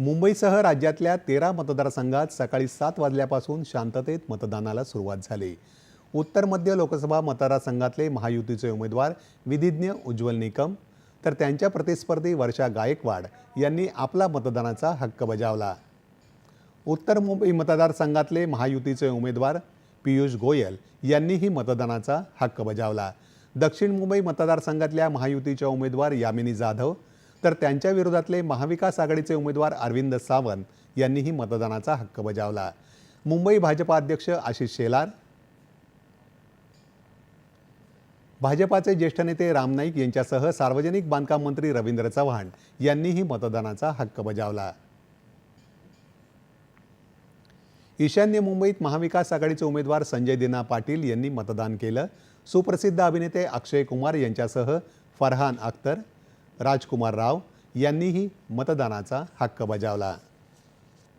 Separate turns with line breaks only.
मुंबईसह राज्यातल्या तेरा मतदारसंघात सकाळी सात वाजल्यापासून शांततेत मतदानाला सुरुवात झाली. उत्तर मध्य लोकसभा मतदारसंघातले महायुतीचे उमेदवार विधिज्ञ उज्ज्वल निकम तर त्यांच्या प्रतिस्पर्धी वर्षा गायकवाड यांनी आपला मतदानाचा हक्क बजावला. उत्तर मुंबई मतदारसंघातले महायुतीचे उमेदवार पियुष गोयल यांनीही मतदानाचा हक्क बजावला. दक्षिण मुंबई मतदारसंघातल्या महायुतीच्या उमेदवार यामिनी जाधव तर त्यांच्या विरोधातले महाविकास आघाडीचे उमेदवार अरविंद सावंत यांनीही मतदानाचा हक्क बजावला. मुंबई भाजपा अध्यक्ष आशिष शेलार भाजपाचे ज्येष्ठ नेते राम नाईक यांच्यासह सार्वजनिक बांधकाम मंत्री रवींद्र चव्हाण यांनीही मतदानाचा हक्क बजावला. ईशान्य मुंबईत महाविकास आघाडीचे उमेदवार संजय दिना पाटील यांनी मतदान केलं. सुप्रसिद्ध अभिनेते अक्षय कुमार यांच्यासह फरहान अख्तर राजकुमार राव यांनीही मतदानाचा हक्क बजावला.